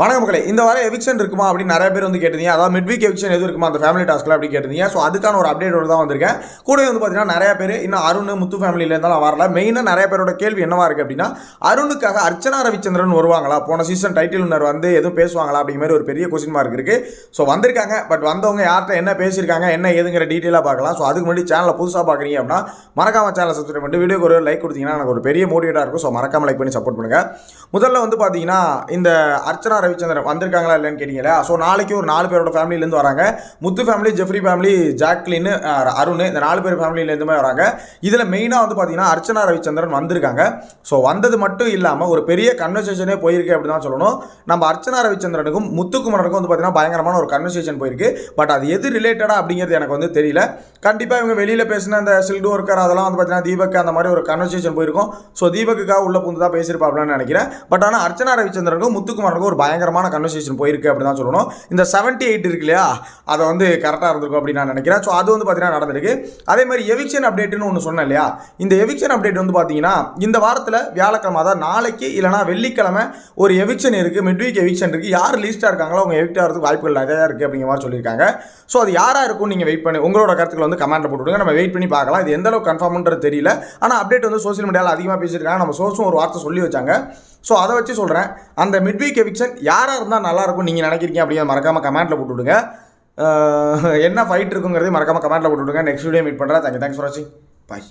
வணக்க மக்களே இந்த வாரம் எவிக்ஷன் இருக்குமா அப்படின்னு நிறைய பேர் வந்து கேட்டிருந்தீங்க. அதாவது மிட் வீக் எவிக்ஷன் எது இருக்குமா அந்த ஃபேமிலி டாஸ்க்கில் அப்படி கேட்டிருந்தீங்க. ஸோ அதுக்கான ஒரு அப்டேட்டோட தான் வந்திருக்கேன். கூட வந்து பார்த்தீங்கன்னா நிறைய பேர் இன்னும் அருண் முத்து ஃபேமிலியில இருந்தாலும் வரல. மெயினாக நிறைய பேரோட கேள்வி என்னவா இருக்குது அப்படின்னா அருணுக்காக அர்ச்சனா ரவிச்சந்திரன் வருவாங்களா? போன சீசன் டைட்டில் வின்னர் வந்து எதுவும் பேசுவாங்களா அப்படிங்கிற மாதிரி ஒரு பெரிய கொஸ்டின் மார்க் இருக்குது ஸோ வந்திருக்காங்க பட் வந்தவங்க யார்கிட்ட என்ன பேசியிருக்காங்க என்ன ஏதுங்கிற டீட்டெயிலாக பார்க்கலாம். ஸோ அதுக்கு முன்னாடி சேனலை புதுசாக பார்க்குறீங்க அப்படின்னா மறக்காம சேனலை சப்ஸ்கிரைப் பண்ணிட்டு வீடியோக்கு ஒரு லைக் கொடுத்தீங்கன்னா எனக்கு ஒரு பெரிய மோட்டிவேட்டாக இருக்கும். ஸோ மறக்காம லைக் பண்ணி சப்போர்ட் பண்ணுங்கள் முதல்ல வந்து பார்த்தீங்கன்னா இந்த அர்ச்சனா ரவிச்சந்திரன் வந்திருக்காங்களா இல்லைன்னு கேட்டீங்களா? ஸோ நாளைக்கு ஒரு நாலு பேரோட ஃபேமிலியிலேருந்து வராங்க. Muthu family Jeffrey family Jacqueline Arun இந்த நாலு பேர் ஃபேமிலியிலேருந்துமே வராங்க. இதில் மெயினாக வந்து பார்த்தீங்கன்னா அர்ச்சனா ரவிச்சந்திரன் வந்திருக்காங்க. ஸோ வந்தது மட்டும் இல்லாமல் ஒரு பெரிய கன்வர்சேஷனே போயிருக்கு அப்படி தான் சொல்லணும். நம்ம அர்ச்சனா ரவிச்சந்திரனுக்கும் முத்துக்குமரனுக்கும் வந்து பார்த்தீங்கன்னா பயங்கரமான ஒரு கன்வர்சேஷன் போயிருக்கு. பட் அது எது ரிலேட்டடாக அப்படிங்கிறது எனக்கு வந்து தெரியல. கண்டிப்பாக இவங்க வெளியில் பேசின அந்த சில்டு ஒர்க்கர் அதெல்லாம் வந்து பார்த்தீங்கன்னா தீபக் அந்த மாதிரி ஒரு கன்வர்சேஷன் போயிருக்கும். ஸோ தீபக்குக்காக உள்ள புந்து தான் பேசியிருப்பாப்லன்னு நினைக்கிறேன். பட் ஆனால் அர்ச்சனா ரவிச்சந்திரனுக்கும் முத்துக்குமாருக்கும் ஒரு பயங்கரமான கன்வர்சேஷன் போயிருக்கு அப்படின்னு தான் சொல்லணும். இந்த செவன்ட்டி எயிட் இருக்கு இல்லையா அதை வந்து கரெக்டாக இருந்திருக்கும் அப்படின்னு நான் நினைக்கிறேன். ஸோ அது வந்து பார்த்தீங்கன்னா நடந்திருக்கு. அதே மாதிரி எவிக்ஷன் அப்டேட்டுன்னு ஒன்று சொன்னேன் இல்லையா இந்த எவிக்ஷன் அப்டேட் வந்து பார்த்தீங்கன்னா இந்த வாரத்தில் வியாழக்கிழமை அதாவது நாளைக்கு இல்லைனா வெள்ளிக்கிழமை ஒரு எவிக்ஷன் இருக்குது மிட் வீக் எவிக்ஷன் இருக்குது யார் லீஸ்ட்டாக இருக்காங்களோ அவங்க எவிக்ட் ஆகிறதுக்கு வாய்ப்புகள் நிறையா இருக்குது அப்படிங்கிற மாதிரி சொல்லியிருக்காங்க. ஸோ அது யாராக இருக்கும் நீங்கள் வெயிட் பண்ணி. உங்களோட கருத்துக்களை வந்து கமெண்ட்டில் போட்டுவிடுங்க. நம்ம வெயிட் பண்ணி பார்க்கலாம். இது எந்த அளவுக்கு கன்ஃபார்ம்ன்றது தெரியல. ஆனால் அப்டேட் வந்து சோஷியல் மீடியாவில் அதிகமாக பேசியிருக்காங்க. நம்ம சோர்ஸும் ஒரு வார்த்தை சொல்லி வச்சாங்க. ஸோ அதை வச்சு சொல்கிறேன் அந்த மிட் வீக் எவிக்ஷன் யாராக இருந்தால் நல்லாயிருக்கும் நீங்கள் நினைக்கிறீங்க அப்படிங்கிறத மறக்காமல் கமெண்ட்டில் போட்டுவிடுங்க. என்ன ஃபைட் இருக்குங்கிறதையும் மறக்காமல் கமெண்ட்டில் போட்டுவிடுங்க. நெக்ஸ்ட் வீடியோ மீட் பண்ணுறேன் தேங்க்யூ தேங்க்ஸ் ஃபார் வாட்சிங் பாய்